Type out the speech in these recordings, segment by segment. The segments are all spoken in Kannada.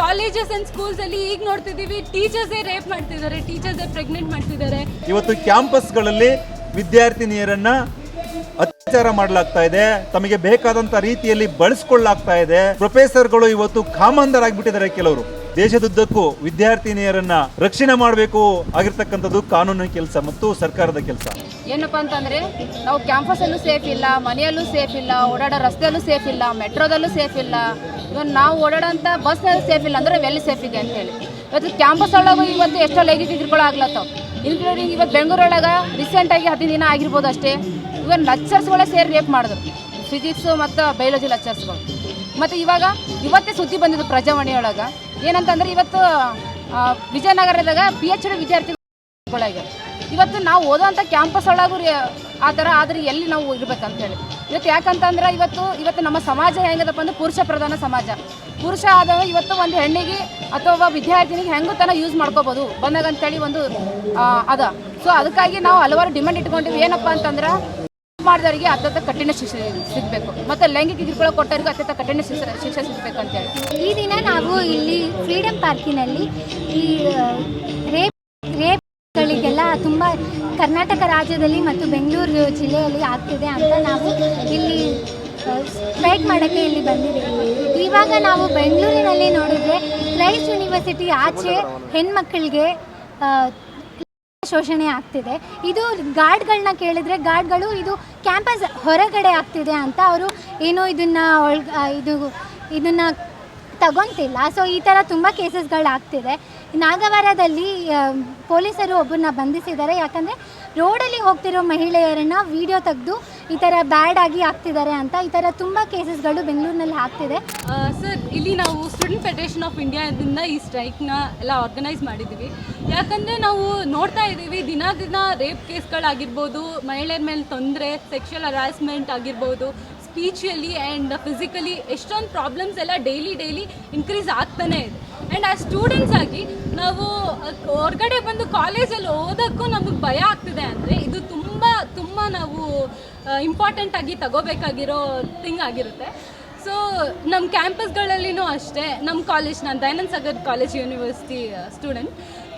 ಕಾಲೇಜಸ್ ಅಂಡ್ ಸ್ಕೂಲ್ಸ್ ಅಲ್ಲಿ ಈಗ ನೋಡ್ತಿದೀವಿ ಟೀಚರ್ಸ್ ರೇಪ್ ಮಾಡ್ತಿದ್ದಾರೆ ಟೀಚರ್ಸೇ ಪ್ರೆಗ್ನೆಂಟ್ ಮಾಡ್ತಿದ್ದಾರೆ. ಇವತ್ತು ಕ್ಯಾಂಪಸ್ಗಳಲ್ಲಿ ವಿದ್ಯಾರ್ಥಿನಿಯರನ್ನ ಅತ್ಯಾಚಾರ ಮಾಡಲಾಗ್ತಾ ಇದೆ. ತಮಗೆ ಬೇಕಾದಂತ ರೀತಿಯಲ್ಲಿ ಬಳಸ್ಕೊಳ್ಳಾಗ್ತಾ ಇದೆ. ಪ್ರೊಫೆಸರ್ಗಳು ಇವತ್ತು ಕಾಮಂದರಾಗ್ಬಿಟ್ಟಿದ್ದಾರೆ ಕೆಲವರು. ದೇಶದುದ್ದಕ್ಕೂ ವಿದ್ಯಾರ್ಥಿನಿಯರನ್ನ ರಕ್ಷಣೆ ಮಾಡಬೇಕು ಆಗಿರ್ತಕ್ಕಂಥದ್ದು ಕಾನೂನಿನ ಕೆಲಸ ಮತ್ತು ಸರ್ಕಾರದ ಕೆಲಸ. ಏನಪ್ಪ ಅಂತಂದರೆ, ನಾವು ಕ್ಯಾಂಪಸಲ್ಲೂ ಸೇಫ್ ಇಲ್ಲ, ಮನೆಯಲ್ಲೂ ಸೇಫ್ ಇಲ್ಲ, ಓಡಾಡೋ ರಸ್ತೆಯಲ್ಲೂ ಸೇಫ್ ಇಲ್ಲ, ಮೆಟ್ರೋದಲ್ಲೂ ಸೇಫ್ ಇಲ್ಲ. ಇವನ್ ನಾವು ಓಡಾಡೋಂಥ ಬಸ್ನಲ್ಲಿ ಸೇಫ್ ಇಲ್ಲ ಅಂದರೆ ಎಲ್ಲಿ ಸೇಫ್ ಇದೆ ಅಂತೇಳಿ ಇವತ್ತು ಕ್ಯಾಂಪಸ್ ಒಳಗೆ ಇವತ್ತು ಎಷ್ಟೋ ಲೈಂಗಿಕ ಕಿರುಕುಳ ಆಗ್ಲತ್ತಾವ. ಇನ್ಕ್ಲೂಡಿಂಗ್ ಇವತ್ತು ಬೆಂಗಳೂರೊಳಗೆ ರೀಸೆಂಟಾಗಿ ಹದಿನೈದು ದಿನ ಆಗಿರ್ಬೋದು ಅಷ್ಟೇ. ಇವನ್ ಲೆಕ್ಚರ್ಸ್ಗಳೇ ಸೇರಿ ರೇಪ್ ಮಾಡಿದ್ರು. ಫಿಸಿಕ್ಸು ಮತ್ತು ಬಯಾಲಜಿ ಲೆಕ್ಚರ್ಸ್ಗಳು ಮತ್ತು ಇವಾಗ ಇವತ್ತೇ ಸುದ್ದಿ ಬಂದಿದ್ದು ಪ್ರಜಾವಾಣಿಯೊಳಗೆ. ಏನಂತಂದ್ರೆ ಇವತ್ತು ವಿಜಯನಗರದಾಗ ಪಿ ಎಚ್ ಡಿ ವಿದ್ಯಾರ್ಥಿಗಳಾಗ್ಯಾರ ಇವತ್ತು ನಾವು ಓದೋಂಥ ಕ್ಯಾಂಪಸ್ ಒಳಗೂ ಆ ಥರ ಆದರೆ ಎಲ್ಲಿ ನಾವು ಇರ್ಬೇಕಂತ ಹೇಳಿ ಇವತ್ತು ಯಾಕಂತಂದ್ರೆ ಇವತ್ತು ಇವತ್ತು ನಮ್ಮ ಸಮಾಜ ಹೆಂಗದಪ್ಪ ಅಂದ್ರೆ ಪುರುಷ ಪ್ರಧಾನ ಸಮಾಜ. ಪುರುಷ ಆದವ ಇವತ್ತು ಒಂದು ಹೆಣ್ಣಿಗೆ ಅಥವಾ ವಿದ್ಯಾರ್ಥಿನಿಗೆ ಹೆಂಗೂ ತನ ಯೂಸ್ ಮಾಡ್ಕೋಬೋದು. ಬಂದಾಗ ಅಂತೇಳಿ ಒಂದು ಅದ. ಸೊ ಅದಕ್ಕಾಗಿ ನಾವು ಹಲವಾರು ಡಿಮ್ಯಾಂಡ್ ಇಟ್ಕೊಂಡಿವಿ. ಏನಪ್ಪ ಅಂತಂದ್ರೆ ಮಾಡಿದವರಿಗೆ ಅತ್ಯಂತ ಕಠಿಣ ಶಿಕ್ಷೆ ಸಿಗಬೇಕು. ಮತ್ತು ಲೈಂಗಿಕ ಕಿರುಕುಳ ಕೊಟ್ಟವರಿಗೆ ಅತ್ಯಂತ ಕಠಿಣ ಶಿಕ್ಷೆ ಶಿಕ್ಷೆ ಸಿಗಬೇಕು ಅಂತೇಳಿ. ಈ ದಿನ ನಾವು ಇಲ್ಲಿ ಫ್ರೀಡಮ್ ಪಾರ್ಕಿನಲ್ಲಿ ಈ ರೇಪ್ ರೇಪ್ಗಳಿಗೆಲ್ಲ ತುಂಬ ಕರ್ನಾಟಕ ರಾಜ್ಯದಲ್ಲಿ ಮತ್ತು ಬೆಂಗಳೂರು ಜಿಲ್ಲೆಯಲ್ಲಿ ಆಗ್ತಿದೆ ಅಂತ ನಾವು ಇಲ್ಲಿ ಸ್ಟ್ರೈಕ್ ಮಾಡೋಕ್ಕೆ ಇಲ್ಲಿ ಬಂದಿದ್ದೀವಿ. ಇವಾಗ ನಾವು ಬೆಂಗಳೂರಿನಲ್ಲಿ ನೋಡಿದ್ರೆ ಕ್ರೈಸ್ಟ್ ಯೂನಿವರ್ಸಿಟಿ ಆಚೆ ಹೆಣ್ಮಕ್ಳಿಗೆ ಆ, ಶೋಷಣೆ ಆಗ್ತಿದೆ. ಇದು ಗಾರ್ಡ್ಗಳನ್ನ ಕೇಳಿದರೆ ಗಾರ್ಡ್ಗಳು ಇದು ಕ್ಯಾಂಪಸ್ ಹೊರಗಡೆ ಆಗ್ತಿದೆ ಅಂತ ಅವರು ಏನೋ ಇದನ್ನು ಇದು ಇದನ್ನು ತಗೊತಿಲ್ಲ. ಸೊ ಈ ಥರ ತುಂಬ ಕೇಸಸ್ಗಳಾಗ್ತಿದೆ. ನಾಗವಾರದಲ್ಲಿ ಪೊಲೀಸರು ಒಬ್ಬರನ್ನ ಬಂಧಿಸಿದ್ದಾರೆ. ಯಾಕಂದರೆ ರೋಡಲ್ಲಿ ಹೋಗ್ತಿರೋ ಮಹಿಳೆಯರನ್ನ ವಿಡಿಯೋ ತೆಗೆದು ಈ ಥರ ಬ್ಯಾಡ್ ಆಗಿ ಆಗ್ತಿದ್ದಾರೆ ಅಂತ ಈ ಥರ ತುಂಬ ಕೇಸಸ್ಗಳು ಬೆಂಗಳೂರಿನಲ್ಲಿ ಆಗ್ತಿದೆ. ಸರ್, ಇಲ್ಲಿ ನಾವು ಸ್ಟೂಡೆಂಟ್ ಫೆಡರೇಷನ್ ಆಫ್ ಇಂಡಿಯಾದಿಂದ ಈ ಸ್ಟ್ರೈಕ್ನ ಎಲ್ಲ ಆರ್ಗನೈಸ್ ಮಾಡಿದ್ದೀವಿ. ಯಾಕಂದರೆ ನಾವು ನೋಡ್ತಾ ಇದ್ದೀವಿ, ದಿನ ದಿನ ರೇಪ್ ಕೇಸ್ಗಳಾಗಿರ್ಬೋದು, ಮಹಿಳೆಯರ ಮೇಲೆ ತೊಂದರೆ ಸೆಕ್ಷುವಲ್ ಹರಾಸ್ಮೆಂಟ್ ಆಗಿರ್ಬೋದು ಸ್ಪೀಚಲ್ಲಿ ಆ್ಯಂಡ್ ಫಿಸಿಕಲಿ ಎಷ್ಟೊಂದು ಪ್ರಾಬ್ಲಮ್ಸ್ ಎಲ್ಲ ಡೈಲಿ ಡೈಲಿ ಇನ್ಕ್ರೀಸ್ ಆಗ್ತಾನೇ ಇದೆ. ಆ್ಯಂಡ್ ಆ ಸ್ಟೂಡೆಂಟ್ಸ್ ಆಗಿ ನಾವು ಹೊರಗಡೆ ಬಂದು ಕಾಲೇಜಲ್ಲಿ ಓದೋಕ್ಕೂ ನಮಗೆ ಭಯ ಆಗ್ತಿದೆ ಅಂದರೆ ಇದು ತುಂಬ ತುಂಬ ನಾವು ಇಂಪಾರ್ಟೆಂಟ್ ಆಗಿ ತಗೋಬೇಕಾಗಿರೋ ಥಿಂಗ್ ಆಗಿರುತ್ತೆ. ಸೊ ನಮ್ಮ ಕ್ಯಾಂಪಸ್ಗಳಲ್ಲಿನೂ ಅಷ್ಟೇ ನಮ್ಮ ಕಾಲೇಜ್ ನಾನು Dayanand Sagar college university student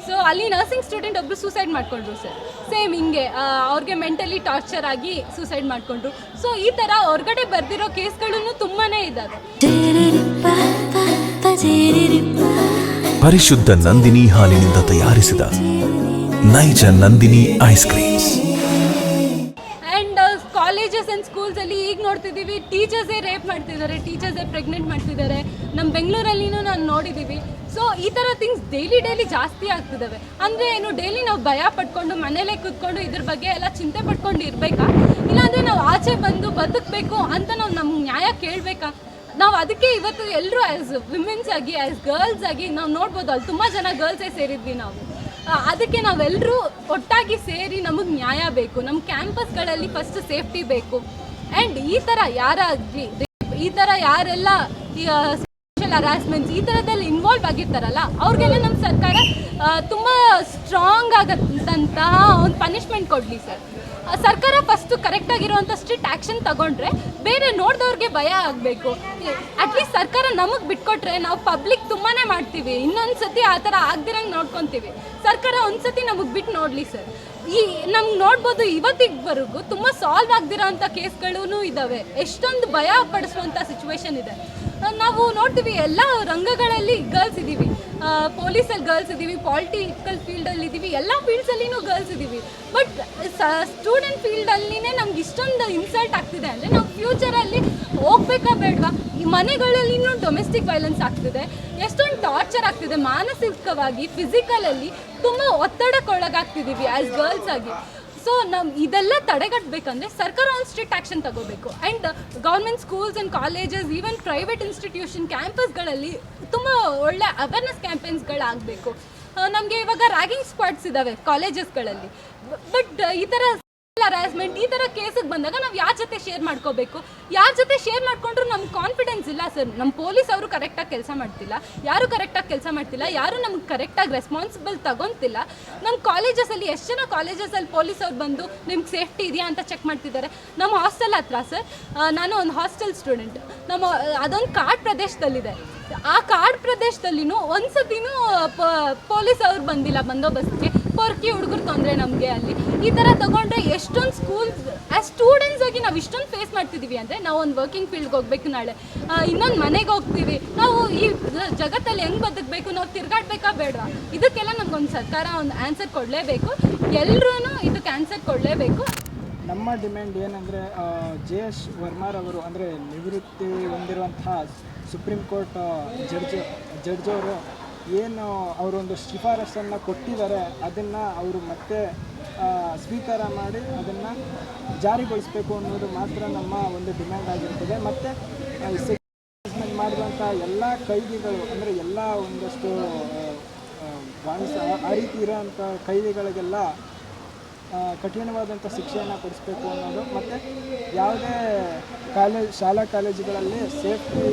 so ಅಲ್ಲಿ ನರ್ಸಿಂಗ್ ಸ್ಟೂಡೆಂಟ್ ಒಬ್ಬರು ಸೂಸೈಡ್ ಮಾಡ್ಕೊಂಡ್ರು ಸರ್ ಸೇಮ್ ಹಿಂಗೆ ಅವ್ರಿಗೆ ಮೆಂಟಲಿ ಟಾರ್ಚರ್ ಆಗಿ ಸೂಸೈಡ್ ಮಾಡಿಕೊಂಡ್ರು. ಸೊ ಈ ಥರ ಹೊರಗಡೆ ಬರ್ದಿರೋ ಕೇಸ್ಗಳೂ ತುಂಬಾ ಇದ್ದಾವೆ ಪರಿಶುದ್ಧ ನಂದಿನಿ ಹಾಲಿನಿಂದ ತಯಾರಿಸಿದ ನೈಜ Nandini ice creams. And colleges and ಸ್ಕೂಲ್ಸಲ್ಲಿ ಈಗ ನೋಡ್ತಿದ್ದೀವಿ ಟೀಚರ್ಸೇ ರೇಪ್ ಮಾಡ್ತಿದ್ದಾರೆ ಟೀಚರ್ಸೇ ಪ್ರೆಗ್ನೆಂಟ್ ಮಾಡ್ತಿದ್ದಾರೆ. ನಮ್ಮ ಬೆಂಗಳೂರಲ್ಲಿನೂ ನಾನು ನೋಡಿದ್ದೀವಿ. ಸೊ ಈ ಥರ ಥಿಂಗ್ಸ್ ಡೈಲಿ ಡೈಲಿ ಜಾಸ್ತಿ ಆಗ್ತಿದ್ದಾವೆ. ಅಂದರೆ ಏನು ಡೈಲಿ ನಾವು ಭಯ ಪಡ್ಕೊಂಡು ಮನೇಲೇ ಕೂತ್ಕೊಂಡು ಇದ್ರ ಬಗ್ಗೆ ಎಲ್ಲ ಚಿಂತೆ ಪಡ್ಕೊಂಡು ಇರಬೇಕಾ? ಇಲ್ಲಾಂದರೆ ನಾವು ಆಚೆ ಬಂದು ಬದುಕಬೇಕು ಅಂತ ನಾವು ನಮ್ಗೆ ನ್ಯಾಯ ಕೇಳಬೇಕಾ? ನಾವು ಅದಕ್ಕೆ ಇವತ್ತು ಎಲ್ಲರೂ ಆ್ಯಸ್ ವಿಮೆನ್ಸ್ ಆಗಿ ಆ್ಯಸ್ ಗರ್ಲ್ಸ್ ಆಗಿ ನಾವು ನೋಡ್ಬೋದು, ಅಲ್ಲಿ ತುಂಬ ಜನ ಗರ್ಲ್ಸೇ ಸೇರಿದ್ವಿ ನಾವು. ಅದಕ್ಕೆ ನಾವೆಲ್ಲರೂ ಒಟ್ಟಾಗಿ ಸೇರಿ ನಮಗೆ ನ್ಯಾಯ ಬೇಕು ನಮ್ಮ ಕ್ಯಾಂಪಸ್ಗಳಲ್ಲಿ ಫಸ್ಟ್ ಸೇಫ್ಟಿ ಬೇಕು. ಆ್ಯಂಡ್ ಈ ಥರ ಯಾರಾಗಲಿ, ಈ ಥರ ಯಾರೆಲ್ಲ ಸೋಷಲ್ ಹರಾಸ್ಮೆಂಟ್ಸ್ ಈ ಥರದಲ್ಲಿ ಇನ್ವಾಲ್ವ್ ಆಗಿರ್ತಾರಲ್ಲ, ಅವ್ರಿಗೆಲ್ಲ ನಮ್ಮ ಸರ್ಕಾರ ತುಂಬ ಸ್ಟ್ರಾಂಗ್ ಆಗತ್ತಂತಹ ಒಂದು ಪನಿಷ್ಮೆಂಟ್ ಕೊಡಲಿ ಸರ್ ಸರ್ಕಾರ ಫಸ್ಟು ಕರೆಕ್ಟಾಗಿರುವಂಥ ಸ್ಟ್ರಿಕ್ಟ್ ಆ್ಯಕ್ಷನ್ ತಗೊಂಡ್ರೆ ಬೇರೆ ನೋಡಿದವ್ರಿಗೆ ಭಯ ಆಗಬೇಕು. ಅಟ್ಲೀಸ್ಟ್ ಸರ್ಕಾರ ನಮಗೆ ಬಿಟ್ಕೊಟ್ರೆ ನಾವು ಪಬ್ಲಿಕ್ ತುಂಬಾ ಮಾಡ್ತೀವಿ. ಇನ್ನೊಂದು ಸತಿ ಆ ಥರ ಆಗ್ದಿರಂಗೆ ನೋಡ್ಕೊತೀವಿ. ಸರ್ಕಾರ ಒಂದು ಸತಿ ನಮಗೆ ಬಿಟ್ಟು ನೋಡಲಿ ಸರ್ ಈ ನಮ್ಗೆ ನೋಡ್ಬೋದು ಇವತ್ತಿಗ್ವರೆಗೂ ತುಂಬ ಸಾಲ್ವ್ ಆಗ್ದಿರೋ ಅಂಥ ಕೇಸ್ಗಳೂ ಇದ್ದಾವೆ ಎಷ್ಟೊಂದು ಭಯ ಪಡಿಸುವಂಥ ಸಿಚುವೇಶನ್ ಇದೆ. ನಾವು ನೋಡ್ತೀವಿ ಎಲ್ಲ ರಂಗಗಳಲ್ಲಿ ಗರ್ಲ್ಸ್ ಇದ್ದೀವಿ ಪೊಲೀಸಲ್ಲಿ ಗರ್ಲ್ಸ್ ಇದ್ದೀವಿ ಪಾಲಿಟಿಕಲ್ ಫೀಲ್ಡಲ್ಲಿ ಇದ್ದೀವಿ ಎಲ್ಲ ಫೀಲ್ಡ್ಸಲ್ಲಿನೂ ಗರ್ಲ್ಸ್ ಇದ್ದೀವಿ ಬಟ್ ಸ್ಟೂಡೆಂಟ್ ಫೀಲ್ಡಲ್ಲಿನೇ ನಮ್ಗೆ ಇಷ್ಟೊಂದು ಇನ್ಸಲ್ಟ್ ಆಗ್ತಿದೆ ಅಂದರೆ ನಾವು ಫ್ಯೂಚರಲ್ಲಿ ಹೋಗ್ಬೇಕಾ ಬೇಡವಾ? ಈ ಮನೆಗಳಲ್ಲಿನೂ ಡೊಮೆಸ್ಟಿಕ್ ವೈಲೆನ್ಸ್ ಆಗ್ತಿದೆ. ಎಷ್ಟೊಂದು ಟಾರ್ಚರ್ ಆಗ್ತಿದೆ ಮಾನಸಿಕವಾಗಿ ಫಿಸಿಕಲಲ್ಲಿ ತುಂಬ ಒತ್ತಡಕ್ಕೊಳಗಾಗ್ತಿದ್ದೀವಿ ಆ್ಯಸ್ ಗರ್ಲ್ಸ್ ಆಗಿ. ಸೊ ನಮ್ ಇದೆಲ್ಲ ತಡೆಗಟ್ಟಬೇಕಂದ್ರೆ ಸರ್ಕಾರ ಒಂದು ಸ್ಟ್ರಿಕ್ಟ್ ಆ್ಯಕ್ಷನ್ ತಗೋಬೇಕು. And government schools and colleges even private institution ಕ್ಯಾಂಪಸ್ಗಳಲ್ಲಿ ತುಂಬ ಒಳ್ಳೆ ಅವೇರ್ನೆಸ್ ಕ್ಯಾಂಪೇನ್ಸ್ಗಳಾಗಬೇಕು ನಮಗೆ ಇವಾಗ ರ್ಯಾಗಿಂಗ್ ಸ್ಕ್ವಾಡ್ಸ್ ಇದ್ದಾವೆ ಕಾಲೇಜಸ್ಗಳಲ್ಲಿ ಬಟ್ ಈ ಥರ ಹರಾಸ್ಮೆಂಟ್ ಈ ಥರ ಕೇಸಿಗೆ ಬಂದಾಗ ನಾವು ಯಾರ ಜೊತೆ ಶೇರ್ ಮಾಡ್ಕೋಬೇಕು? ಯಾರ ಜೊತೆ ಶೇರ್ ಮಾಡ್ಕೊಂಡ್ರು ನಮ್ಗೆ ಕಾನ್ಫಿಡೆನ್ಸ್ ಇಲ್ಲ ಸರ್. ನಮ್ಮ ಪೊಲೀಸ್ ಅವರು ಕರೆಕ್ಟಾಗಿ ಕೆಲಸ ಮಾಡ್ತಿಲ್ಲ. ಯಾರು ಕರೆಕ್ಟಾಗಿ ಕೆಲಸ ಮಾಡ್ತಿಲ್ಲ. ಯಾರು ನಮ್ಗೆ ಕರೆಕ್ಟಾಗಿ ರೆಸ್ಪಾನ್ಸಿಬಲ್ ತಗೊತಿಲ್ಲ. ನಮ್ಮ ಕಾಲೇಜಸಲ್ಲಿ ಎಷ್ಟು ಜನ ಕಾಲೇಜಸಲ್ಲಿ ಪೊಲೀಸ್ ಅವ್ರು ಬಂದು ನಿಮ್ಗೆ ಸೇಫ್ಟಿ ಇದೆಯಾ ಅಂತ ಚೆಕ್ ಮಾಡ್ತಿದ್ದಾರೆ? ನಮ್ಮ ಹಾಸ್ಟೆಲ್ ಹತ್ರ ಸರ್ ನಾನು ಒಂದು ಹಾಸ್ಟೆಲ್ ಸ್ಟೂಡೆಂಟ್ ನಮ್ಮ, ಅದೊಂದು ಕಾಡ್ ಪ್ರದೇಶದಲ್ಲಿದೆ. ಆ ಕಾಡ್ ಪ್ರದೇಶದಲ್ಲಿನೂ ಒಂದ್ಸತಿನೂ ಪೊಲೀಸ್ ಅವ್ರು ಬಂದಿಲ್ಲ ಬಂದೋಬಸ್ತ್ಗೆ. ಪೊರ್ಕಿ ಹುಡುಗರು ತೊಂದರೆ ನಮಗೆ ಅಲ್ಲಿ. ಈ ಥರ ತಗೊಂಡ್ರೆ ಎಷ್ಟೊಂದು ಸ್ಕೂಲ್ಸ್ ಆ್ಯಸ್ ಸ್ಟೂಡೆಂಟ್ಸ್ ಆಗಿ ನಾವು ಇಷ್ಟೊಂದು ಫೇಸ್ ಮಾಡ್ತಿದ್ದೀವಿ ಅಂದರೆ ನಾವು ಒಂದು ವರ್ಕಿಂಗ್ ಫೀಲ್ಡ್ಗೆ ಹೋಗ್ಬೇಕು ನಾಳೆ. ಇನ್ನೊಂದು ಮನೆಗೆ ಹೋಗ್ತೀವಿ. ನಾವು ಈ ಜಗತ್ತಲ್ಲಿ ಹೆಂಗೆ ಬದುಕಬೇಕು, ನಾವು ತಿರ್ಗಾಡ್ಬೇಕಾ ಬೇಡ ಇದಕ್ಕೆಲ್ಲ ನಮ್ಗೊಂದು ಸರ್ಕಾರ ಒಂದು ಆನ್ಸರ್ ಕೊಡಲೇಬೇಕು. ಎಲ್ಲರೂ ಇದಕ್ಕೆ ಆನ್ಸರ್ ಕೊಡಲೇಬೇಕು. ನಮ್ಮ ಡಿಮ್ಯಾಂಡ್ ಏನಂದರೆ ಜೆ ಎಸ್ ವರ್ಮಾರವರು ಅಂದರೆ ನಿವೃತ್ತಿ ಹೊಂದಿರುವಂತಹ ಸುಪ್ರೀಂ ಕೋರ್ಟ್ ಜಡ್ಜ್ ಜಡ್ಜ್ ಅವರು ಏನು ಅವರೊಂದು ಶಿಫಾರಸನ್ನು ಕೊಟ್ಟಿದ್ದಾರೆ, ಅದನ್ನು ಅವರು ಮತ್ತೆ ಸ್ವೀಕಾರ ಮಾಡಿ ಅದನ್ನು ಜಾರಿಗೊಳಿಸಬೇಕು ಅನ್ನೋದು ಮಾತ್ರ ನಮ್ಮ ಒಂದು ಡಿಮ್ಯಾಂಡ್ ಆಗಿರ್ತದೆ. ಮತ್ತು ಸೆಕ್ಯೂರಿಟಿ ಮಾಡಿದಂಥ ಎಲ್ಲ ಕೈದಿಗಳು, ಅಂದರೆ ಎಲ್ಲ ಒಂದಷ್ಟು ಬಾಣಿಸ ಆ ರೀತಿ ಇರೋಂಥ ಕೈದಿಗಳಿಗೆಲ್ಲ ಕಠಿಣವಾದಂಥ ಶಿಕ್ಷೆಯನ್ನು ಕೊಡಿಸ್ಬೇಕು ಅನ್ನೋದು. ಮತ್ತು, ಯಾವುದೇ ಕಾಲೇಜ್ ಶಾಲಾ ಕಾಲೇಜುಗಳಲ್ಲಿ ಸೇಫ್ಟಿ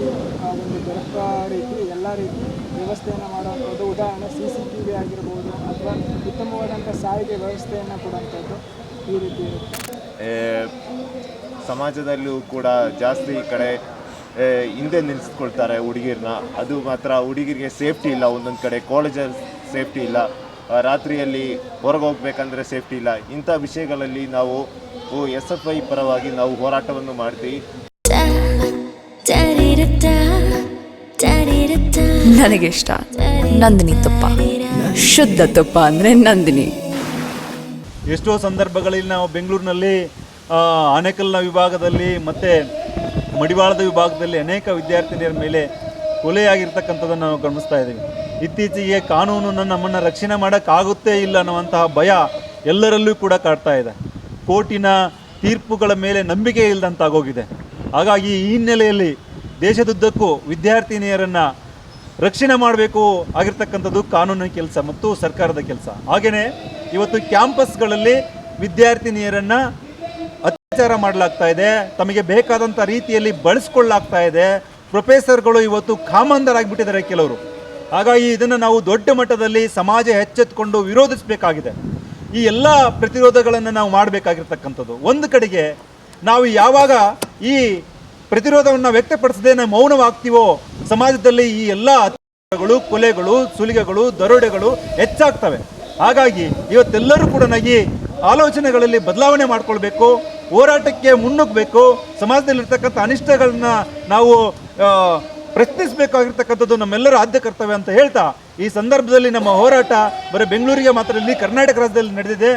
ಒಂದು ದೊರಕ ರೀತಿ, ಎಲ್ಲ ರೀತಿ ವ್ಯವಸ್ಥೆಯನ್ನು ಮಾಡುವಂಥದ್ದು ಉದಾಹರಣೆ ಸಿ ಸಿ ಟಿ ವಿ ಆಗಿರ್ಬೋದು ಅಥವಾ ಉತ್ತಮವಾದಂಥ ಸಾರಿಗೆ ವ್ಯವಸ್ಥೆಯನ್ನು ಕೊಡುವಂಥದ್ದು ಈ ರೀತಿ ಇರುತ್ತೆ. ಸಮಾಜದಲ್ಲೂ ಕೂಡ ಜಾಸ್ತಿ ಈ ಕಡೆ ಹಿಂದೆ ನಿಲ್ಲಿಸ್ಕೊಳ್ತಾರೆ ಹುಡುಗಿರನ್ನ ಅದು ಮಾತ್ರ ಹುಡುಗಿರಿಗೆ ಸೇಫ್ಟಿ ಇಲ್ಲ ಒಂದೊಂದು ಕಡೆ ಕಾಲೇಜಲ್ಲಿ ಸೇಫ್ಟಿ ಇಲ್ಲ. ರಾತ್ರಿಯಲ್ಲಿ ಹೊರಗೆ ಹೋಗ್ಬೇಕಂದ್ರೆ ಸೇಫ್ಟಿ ಇಲ್ಲ. ಇಂಥ ವಿಷಯಗಳಲ್ಲಿ ನಾವು ಎಸ್ ಎಫ್ ಐ ಪರವಾಗಿ ನಾವು ಹೋರಾಟವನ್ನು ಮಾಡ್ತೀವಿ. ನನಗೆ ಇಷ್ಟ ನಂದಿನಿ ತುಪ್ಪ. ಶುದ್ಧ ತುಪ್ಪ ಅಂದರೆ ನಂದಿನಿ. ಎಷ್ಟೋ ಸಂದರ್ಭಗಳಲ್ಲಿ ನಾವು ಬೆಂಗಳೂರಿನಲ್ಲಿ ಆನೆಕಲ್ನ ವಿಭಾಗದಲ್ಲಿ ಮತ್ತು ಮಡಿವಾಳದ ವಿಭಾಗದಲ್ಲಿ ಅನೇಕ ವಿದ್ಯಾರ್ಥಿನಿಯರ ಮೇಲೆ ಕೊಲೆಯಾಗಿರ್ತಕ್ಕಂಥದ್ದನ್ನು ನಾವು ಗಮನಿಸ್ತಾ ಇದ್ದೀವಿ. ಇತ್ತೀಚೆಗೆ ಕಾನೂನನ್ನು ನಮ್ಮನ್ನು ರಕ್ಷಣೆ ಮಾಡೋಕ್ಕಾಗುತ್ತೇ ಇಲ್ಲ ಅನ್ನುವಂತಹ ಭಯ ಎಲ್ಲರಲ್ಲೂ ಕೂಡ ಕಾಡ್ತಾ ಇದೆ. ಕೋರ್ಟಿನ ತೀರ್ಪುಗಳ ಮೇಲೆ ನಂಬಿಕೆ ಇಲ್ಲದಂತಾಗೋಗಿದೆ ಹಾಗಾಗಿ ಈ ಹಿನ್ನೆಲೆಯಲ್ಲಿ ದೇಶದುದ್ದಕ್ಕೂ ವಿದ್ಯಾರ್ಥಿನಿಯರನ್ನು ರಕ್ಷಣೆ ಮಾಡಬೇಕು ಆಗಿರ್ತಕ್ಕಂಥದ್ದು ಕಾನೂನಿನ ಕೆಲಸ ಮತ್ತು ಸರ್ಕಾರದ ಕೆಲಸ. ಹಾಗೆಯೇ ಇವತ್ತು ಕ್ಯಾಂಪಸ್ಗಳಲ್ಲಿ ವಿದ್ಯಾರ್ಥಿನಿಯರನ್ನು ಅತ್ಯಾಚಾರ ಮಾಡಲಾಗ್ತಾ ಇದೆ, ತಮಗೆ ಬೇಕಾದಂಥ ರೀತಿಯಲ್ಲಿ ಬಳಸ್ಕೊಳ್ಳಾಗ್ತಾ ಇದೆ. ಪ್ರೊಫೆಸರ್ಗಳು ಇವತ್ತು ಕಾಮಂದರಾಗಿಬಿಟ್ಟಿದ್ದಾರೆ ಕೆಲವರು. ಹಾಗಾಗಿ ಇದನ್ನು ನಾವು ದೊಡ್ಡ ಮಟ್ಟದಲ್ಲಿ ಸಮಾಜ ಎಚ್ಚೆತ್ತುಕೊಂಡು ವಿರೋಧಿಸಬೇಕಾಗಿದೆ. ಈ ಎಲ್ಲ ಪ್ರತಿರೋಧಗಳನ್ನು ನಾವು ಮಾಡಬೇಕಾಗಿರ್ತಕ್ಕಂಥದ್ದು. ಒಂದು ಕಡೆಗೆ ನಾವು ಯಾವಾಗ ಈ ಪ್ರತಿರೋಧವನ್ನು ವ್ಯಕ್ತಪಡಿಸದೆ ನಾವು ಮೌನವಾಗ್ತೀವೋ? ಸಮಾಜದಲ್ಲಿ ಈ ಎಲ್ಲ ಅತ್ಯಾಚಾರಗಳು ಕೊಲೆಗಳು, ಸುಲಿಗೆಗಳು, ದರೋಡೆಗಳು ಹೆಚ್ಚಾಗ್ತವೆ. ಹಾಗಾಗಿ ಇವತ್ತೆಲ್ಲರೂ ಕೂಡ ನಗಿ ಆಲೋಚನೆಗಳಲ್ಲಿ ಬದಲಾವಣೆ ಮಾಡ್ಕೊಳ್ಬೇಕು, ಹೋರಾಟಕ್ಕೆ ಮುನ್ನುಗ್ಗಬೇಕು. ಸಮಾಜದಲ್ಲಿರ್ತಕ್ಕಂಥ ಅನಿಷ್ಟಗಳನ್ನ ನಾವು ಪ್ರಶ್ನಿಸಬೇಕಾಗಿರ್ತಕ್ಕಂಥದ್ದು ನಮ್ಮೆಲ್ಲರ ಆದ್ಯ ಕರ್ತವ್ಯ ಅಂತ ಹೇಳ್ತಾ ಈ ಸಂದರ್ಭದಲ್ಲಿ ನಮ್ಮ ಹೋರಾಟ ಬರೀ ಬೆಂಗಳೂರಿಗೆ ಮಾತ್ರ ಇಲ್ಲಿ ಕರ್ನಾಟಕ ರಾಜ್ಯದಲ್ಲಿ ನಡೆದಿದೆ.